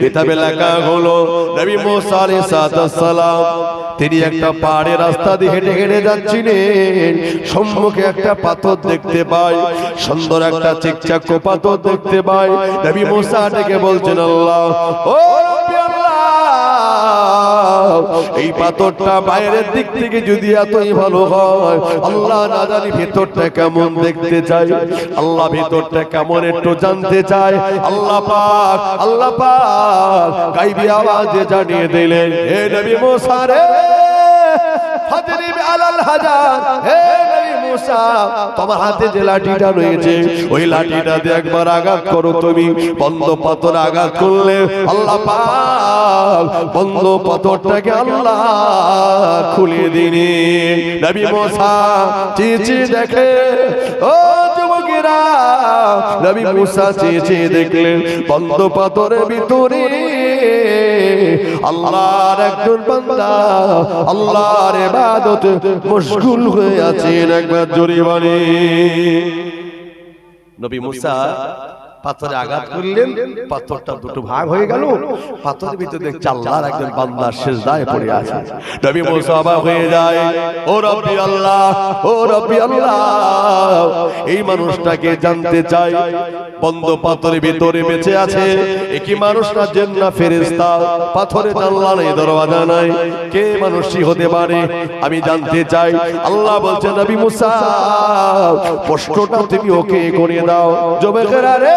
কিতাবে লেখা হলো নবী মুসা সালাম। তিনি একটা পাহাড়ে রাস্তা দিয়ে হেঁটে হেঁটে যাচ্ছিলেন। সম্মুখে একটা পাথর দেখতে পাই, সুন্দর একটা চিকচাক পাথর দেখতে পাই। নবী মুসা ডেকে বলছেন, আল্লাহ, ও এই পাথরটা বাইরের দিক থেকে যদি এতই ভালো হয়, আল্লাহ না জানি ভেতরটা কেমন দেখতে চাই আল্লাহ ভেতরটা কেমন একটু জানতে চাই আল্লাহ পাক আল্লাহ পাক, গাইবি আওয়াজে জানিয়ে দিলেন, হে নবী মুসা রে ফাদরিব আলাল হাজার, হে মুসা, তোমার হাতে যে লাঠিটা রয়েছে, ওই লাঠিটা দিয়ে একবার আঘাত করো তুমি। বন্ধ পাথর আঘাত করলে আল্লাহ পাক বন্ধ পাথরটাকে আল্লাহ খুলে দিনি। নবী মুসা চিচি দেখে, ও যুবকেরা। নবী মুসা চেয়ে দেখলেন, বন্ধ পাথরের ভিতরে আল্লাহর একজন বান্দা আল্লাহর ইবাদতে মশগুল হয়ে আছেন একবার জোরে বলে নবী মুসা পাথরে আঘাত করলেন পাথরটা দুটো ভাগ হয়ে গেল। পাথরের ভিতরে দেখছে আল্লাহর একজন বান্দার সেজদায় পড়ে আছে। নবী মুসা অবাক হয়ে যায় ও রব্বি আল্লাহ ও রব্বি আল্লাহ। এই মানুষটাকে জানতে চাই বন্ধ পাথরের ভিতরে বেঁচে আছে। একই মানুষটা জেন্না ফেরেশতা? পাথরে জানলা নেই দরওয়াজা নাই। কে মানুষই হতে পারে? আমি জানতে চাই আল্লাহ বলছেন নবী মুসা প্রশ্নটা তুমি ওকে করে দাও। জবেকেরা রে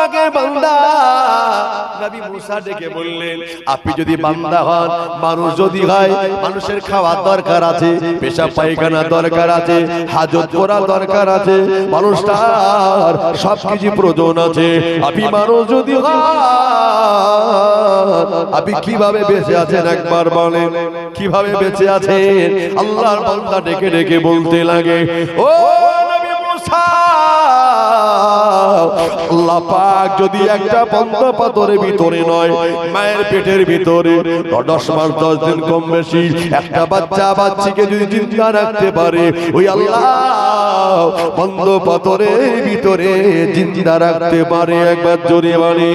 পাকের বান্দা। নবী মুসা ডেকে বললেন আপনি যদি বান্দা হন মানুষ যদি হয় মানুষের খাওয়ার দরকার আছে পেশাব পায়খানা দরকার আছে হাজত করা দরকার আছে মানুষটার সব কিছু প্রয়োজন আছে আপনি মানুষ যদি হন আপনি কীভাবে বেঁচে আছেন একবার বলেন কীভাবে বেঁচে আছেন? আল্লাহর বান্দা ডেকে ডেকে বলতে লাগে ও নবী মুসা আল্লাহ পাক যদি একটা বন্ধ পাথরের ভিতরে নয়, মায়ের পেটের ভিতরে দশ মাস, দশ দিন কম বেশি একটা বাচ্চা বাচ্চিকে যদি চিন্তা রাখতে পারে, ওই আল্লাহ বন্ধ পাথরের ভিতরে চিন্তা রাখতে পারে, একবার জোরে বাড়ি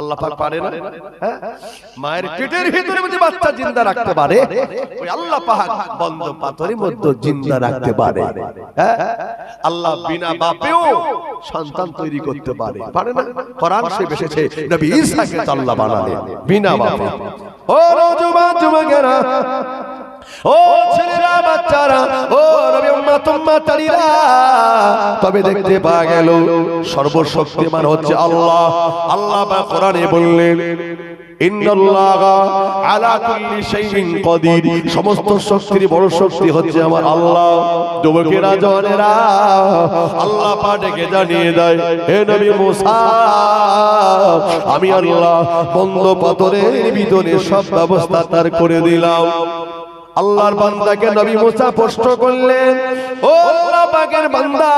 আল্লাহ পাক পারে না। হ্যাঁ? মায়ের পেটের ভিতরে যদি বাচ্চা জিন্দা রাখতে পারে ওই আল্লাহ পাক বন্ধ পাথরের মধ্যে জিন্দা রাখতে পারে। হ্যাঁ? আল্লাহ বিনা বাপেও সন্তান তৈরি করতে পারে। পারে না। কোরআন সে বেসেছে নবী ঈসাকে তো আল্লাহ বানালেন বিনা বাপে ও নওজোয়ান যুবকেরা। ও ছেলেরা, বাচ্চারা, ও রবি উম্মা, তুম্মা তারিরা তবে দেখতে পাওয়া গেল সর্বশক্তিমান হচ্ছে আল্লাহ। আল্লাহ বা কোরআনে বললেন সমস্ত শক্তির বড় শক্তি হচ্ছে আমার আল্লাহ। যুবকেরা, জনেরা, আল্লাহ পাঠকে জানিয়ে দেয়, হে নবী মুসা, আমি আল্লাহ বন্ধ পাথরের ভিতরে সব ব্যবস্থা তার করে দিলাম। আল্লাহর বান্দাকে নবী মুসা প্রশ্ন করলেন ও পাকের বান্দা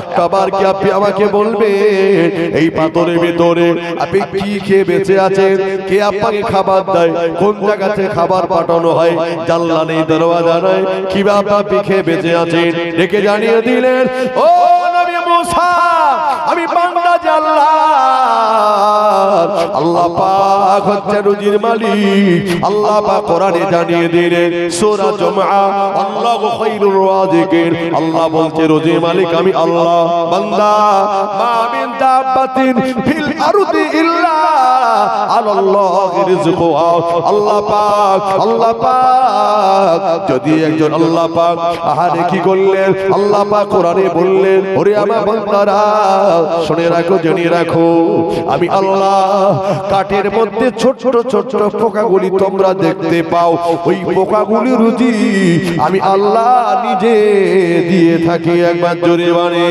একটা বার কি আপনি আমাকে বলবেন এই পাথরের ভিতরে আপনি কি খেয়ে বেঁচে আছেন? কে আপনাকে খাবার দেয়? কোন জায়গা থেকে খাবার পাঠানো হয়? জানলা নেই দরওয়াজা নাই। কীভাবে আপনি খেয়ে বেঁচে আছেন? ডেকে জানিয়ে দিলেন ও নবী মুসা আমি বান্দা যে আল্লাহ পাক হচ্ছে রুজির মালিক। আল্লাহ পাক কোরআনে জানিয়ে দিলেন সূরা জুমআ, আল্লাহু আল্লাহ বলছে, রুজির মালিক আমি আল্লাহ, বান্দা, মা মিন ফিল আরদি ইল্লা আল্লাহ পাক আল্লাহ পাক, যদি একজন আল্লাহ পাক, আহারে কি করলেন? আল্লাহ পাক কোরআনে বললেন, ওরে আমার বান্দারা, শুনে রাখো, জেনে রাখো, আমি আল্লাহ কাঠের মধ্যে ছোট ছোট পোকাগুলি তোমরা দেখতে পাও। ওই পোকাগুলি রুজি আমি আল্লাহ নিজে দিয়ে থাকি একবার জোরে বানে।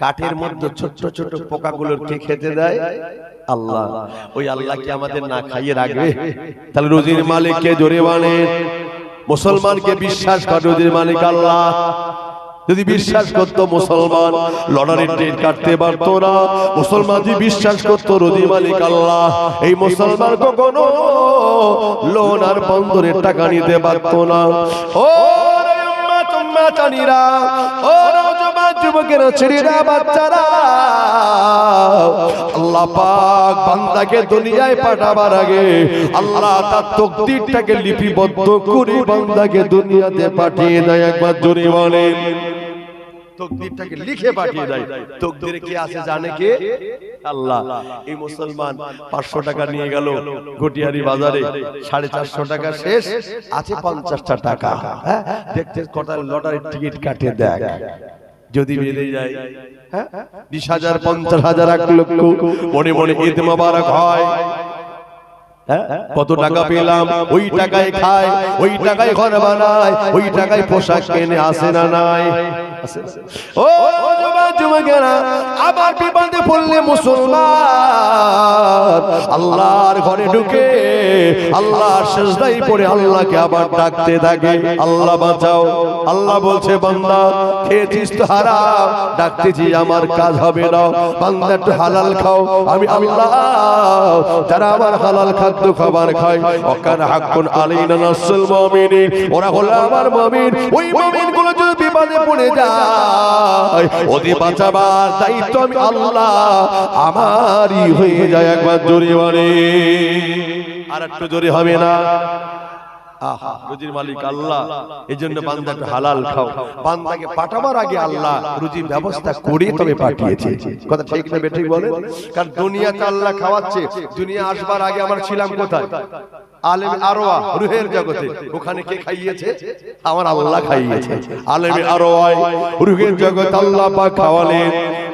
কাঠের মধ্যে ছোট ছোট পোকাগুলোর কে খেতে দেয়? আল্লাহ। ওই আল্লাহ কি আমাদের না খাইয়ে রাখবে? তাহলে রুজির মালিক কে জোরে মানে মুসলমানকে বিশ্বাস করে, রুজির মালিক আল্লাহ। যদি বিশ্বাস করতো মুসলমান লটারির ট্রেন কাটতে পারতো না। মুসলমান যদি বিশ্বাস করতো রুজি মালিক আল্লাহ, এই মুসলমান কখনো লোন আর বন্দরের টাকা নিতে পারতো না। ও বান্দাকে দুনিয়ায় পাঠাবার আগে আল্লাহ তার লিপিবদ্ধ করে বান্দাকে দুনিয়াতে পাঠিয়ে দেয়। একবার জোরে তকদিরটাকে লিখে পাঠিয়ে দেয়। তকদিরে কি আছে জানে কে আল্লাহ। এই মুসলমান পাঁচশো টাকা নিয়ে গেল গটিয়ারি বাজারে। সাড়ে চারশো টাকা শেষ। আছে পঞ্চাশটা টাকা। হ্যাঁ? দেখতে কটা লটারির টিকিট কাটে দেখ যদি বেড়ে যায়। হ্যাঁ? বিশ হাজার পঞ্চাশ হাজার এক লক্ষ। মনে মনে ঈদ মোবারক হয়। হ্যাঁ? কত টাকা পেলাম? ওই টাকায় খায় ওই টাকায় ঘর বানায় ওই টাকায় পোশাক কেনে আসে না নাই। না? ও যুবকেরা আবার বিপদে পড়লে মুসলমান আল্লাহর ঘরে ঢুকে আল্লাহর সেজদাই পড়ে আল্লাহকে আবার ডাকতে থাকে। আল্লাহ বাঁচাও। আল্লাহ বলছে, বান্দা, খেয়েছিস তো হারাম। ডাকতেছি, আমার কাজ হবে না। বান্দা, একটু হালাল খাও। আমি আল্লাহ, যারা আমার হালাল খাদ্য খাবার খায় অকান হাক্কুন আলাইনা নাসুল মুমিনিন। ওরা হলো আমার মুমিন, ওই মুমিনগুলো যদি বিপদে পড়ে যায় ওদের বাঁচাবার দায়িত্ব আমি আল্লাহ। আমারই হয়ে যায় একবার জোরে মানে আর একটু জোরে হবে না? রুজির মালিক আল্লাহ। এই জন্য বান্দাকে হালাল খাও। বান্দাকে পাঠাবার আগে আল্লাহ রুজির ব্যবস্থা করে তবে পাঠিয়েছে। কথা ঠিক না বেঠিক কারণ দুনিয়াতে আল্লাহ খাওয়াচ্ছে দুনিয়া আসবার আগে আমরা ছিলাম কোথায়? আলেম আরোয়া রুহের জগতে। ওখানে কে খাইয়েছে? আমার আল্লাহ খাইয়েছে। আলেমে আরোয়ায় রুহের জগৎ আল্লাহ পাক খাওয়ালেন।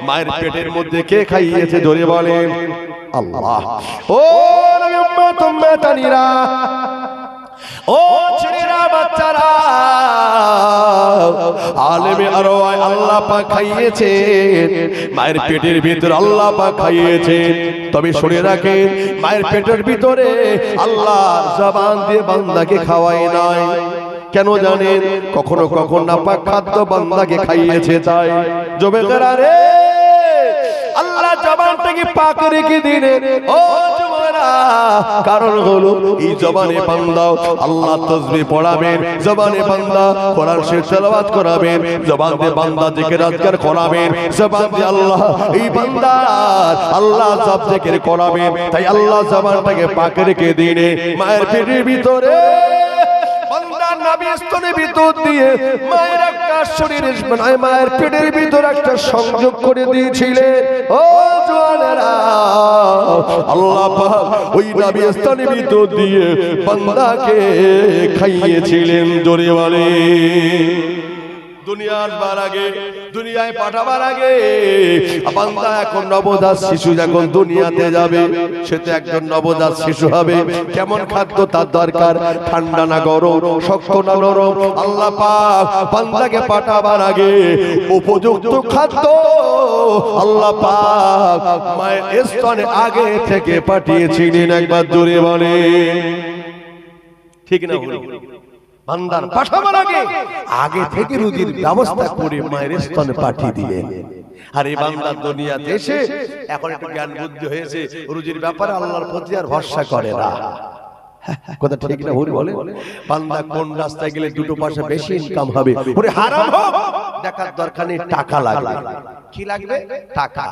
মায়ের পেটের মধ্যে কে খাইয়েছে? জোরে বলেন। আল্লাহ। ও নবী উম্মত উম্মতানিরা ও ছেলেরা, বাচ্চারা আলেমে আরও আল্লাহ পাক খাইয়েছে মায়ের পেটের ভিতর আল্লাহ পাক খাইয়েছে তবে শুনে রাখেন, মায়ের পেটের ভিতরে আল্লাহ জবান দিয়ে বান্দাকে খাওয়াই নাই। কেন জানেন, কখনো কখনো নাপাক খাদ্য বান্দাকে খাইয়েছে তাই। জমে রে আল্লাহ জবানটাকে পাক রেখে দিলেন। ও যুবরা কারণ হলো, এই জবানে আল্লাহ তসবিহ পড়াবেন, জবানে কোরআন তেলাওয়াত করাবেন, জবান দিয়ে বান্দা জিকির আজকার করাবেন, জবান দিয়ে আল্লাহ, এই বান্দা আল্লাহ সব জিকির করাবেন। তাই আল্লাহ জবানটাকে পাক রেখে মায়ের পেটের ভিতরে। মায়ের একটা মায়ের পেটের ভিতর একটা সংযোগ করে দিয়েছিলেন। ও জোয়ানেরা আল্লাহ পাক ওই নাভি স্তনে ভিতর দিয়ে বান্দাকে খাইয়েছিলেন জোরে বলে। দুনিয়ার বার আগে দুনিয়ায় পাঠাবার আগে। বান্দা এখন নবজাত শিশু যখন দুনিয়াতে যাবে সে তো একজন নবজাত শিশু হবে। কেমন খাদ্য তার দরকার? ঠান্ডা না গরম শক্ত না নরম আল্লাহ পাক বান্দাকে পাঠাবার আগে উপযুক্ত খাদ্য আল্লাহ পাক মায়ের স্তনে আগে থেকে পাঠিয়েছিলেন একবার জোরে বলে ঠিক না বলি? বান্দার পাঠাবার আগে আগে থেকে রুজির ব্যবস্থা করে মায়ের স্তনে পাঠিয়ে দিলেন। আর এই বান্দার দুনিয়াতে এসে এখন একটু জ্ঞান বুদ্ধি হয়েছে রুজির ব্যাপারে আল্লাহর প্রতি আর ভরসা করে না। কথা ঠিক না ভুল বলে বান্দা কোন রাস্তায় গেলে দুটো পয়সা বেশি ইনকাম হবে? ওরে হারাম হোক। দেখার দরকার নেই টাকা লাগবে। কি লাগবে? টাকা।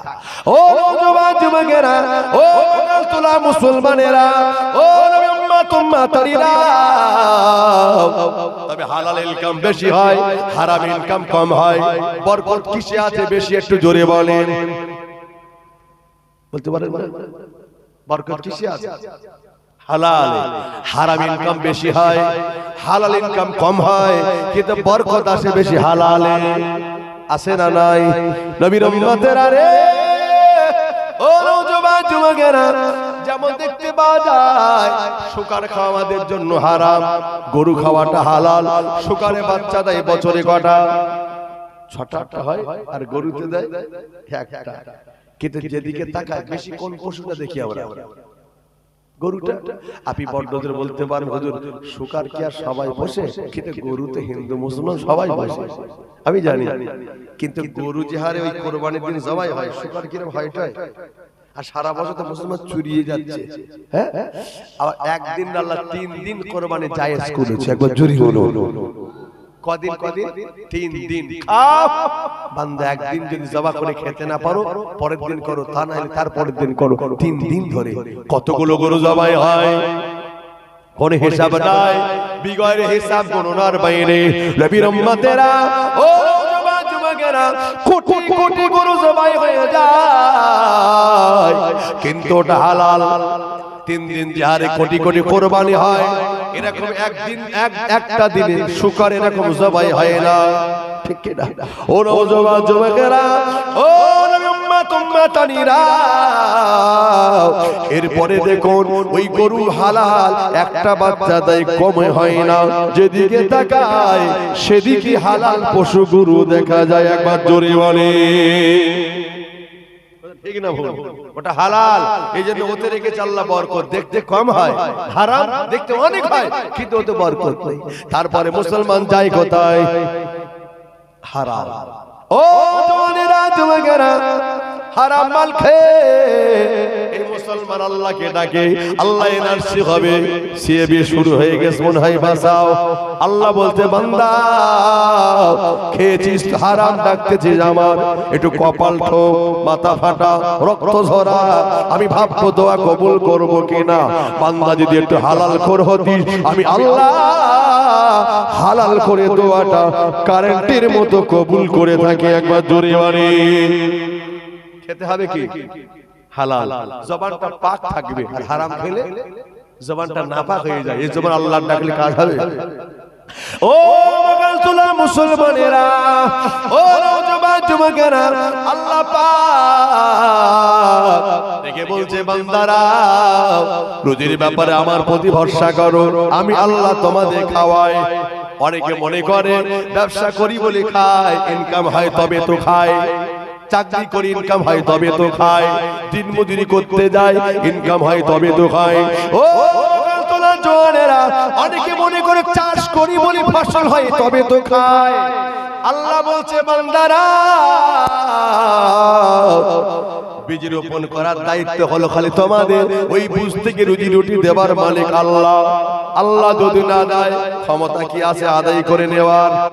ও যুবক যুবকেরা ও তোলা মুসলমানেরা ও নবী উম্মত তবে হালাল ইনকাম বেশি হয় হারাম ইনকাম কম হয়। বরকত কিসে আছে বেশি একটু জোরে বলেন। বলতে পারেন বরকত কিসে আছে? হালাল হারাম ইনকাম বেশি হয় হালাল ইনকাম কম হয় কিন্তু বরকত আসে বেশি হালালে। আসে না নাই? নবীর উম্মতের ও যুবকেরা যেমন দেখতে শুকার জন্য হারাম, গরু খাওয়াটা হালাল শুকারে বাচ্চা দেয় বছরে কটা? ছটা আটটা হয়, আর গরুতে দেয় যেদিকে তাকায়, বেশি কোন পশুটা দেখি আমরা? সবাই হিন্দু, মুসলমান সবাই বসে। আমি জানি। কিন্তু গরু যে হারে ওই কোরবানির দিন জবাই হয় শুকার কিরম হয়? আর সারা বছর তো মুসলমান চুরিয়ে যাচ্ছে। হ্যাঁ? একদিন আল্লাহ তিন দিন কোরবানি জায়েজ করেছে। একবার জুরি হলো কদিন কদিন? তিন দিন। বান্দা, একদিন যদি জবা করে খেতে না পারো, পরের দিন করো। তা না তার পরের দিন করো। তিন দিন ধরে। কতগুলো গরু জবাই হয়? কোন হিসাব নাই। বিগয়ের হিসাব গণনার বাইরে। নবীর উম্মতেরা, ও কিন্তু ওটা তিন দিন যাহারে কোটি কোটি কোরবানি হয়, এরকম একদিন, এক, একটা দিনে শুকর এরকম জবাই হয় না। ঠিক ও নওজোয়ান যুবকেরা ও এরপরে দেখুন, ওই গরু হালাল, একটা বাচ্চা দেয় কমে হয় না। যেদিকে তাকায়, সেদিকে হালাল পশু গরু দেখা যায়, একবার জোরে বলে। তারপরে মুসলমান যায় কোথায়? হারাম। ও জওয়ানেরা যুবকেরা হারাম মাল খেয়ে এই মুসলমান আল্লাহকে ডাকে আল্লাহ এনআরসি হবে সিএবি শুরু হয়ে গেছে মনে হয় বাঁচাও। আল্লাহ বলতে বান্দা খেয়েছিস হারাম ডাকতেছিস আমার। একটু কপাল ঠোক মাথা ফাটা রক্ত ঝরা। আমি ভাববো দোয়া কবুল করব কিনা? বান্দা যদি একটু হালাল কর হতিস আমি আল্লাহ হালাল করে দোয়াটা কারেন্টের মতো কবুল করে থাকে একবার জোরে বাড়ি। খেতে হবে কি? হালাল। জবানটা পাক থাকবে। আর হারাম খেলে জবানটা নাপাক হয়ে যায়। এই জবান আল্লাহ ডাকলে কাজ হবে। ও মগাল তোলা মুসলমানেরা ও যুবকেরা আল্লাহ পাক। দেখে বলছে বান্দারা রুজির ব্যাপারে আমার প্রতি ভরসা করো। আমি আল্লাহ তোমাদের খাওয়াই। অনেকে মনে করে ব্যবসা করি বলে খায় ইনকাম হয় তবে তো খায়। চাকরি করি ইনকাম হয় তবে তো খায় দিন মজুরি করতে যায় ইনকাম হয় তবে তো খায় ও তোলা জোয়ানেরা অনেকে মনে করে চাষ করি বলে ফসল হয় তবে তো খায় আল্লাহ বলছে বান্দারা বীজ রোপণ করার দায়িত্ব হলো খালি তোমাদের। ওই বুঝ থেকে রুজি রুটি দেবার মালিক আল্লাহ। আল্লাহ যদি না দেয় ক্ষমতা কি আছে আদায় করে নেওয়ার?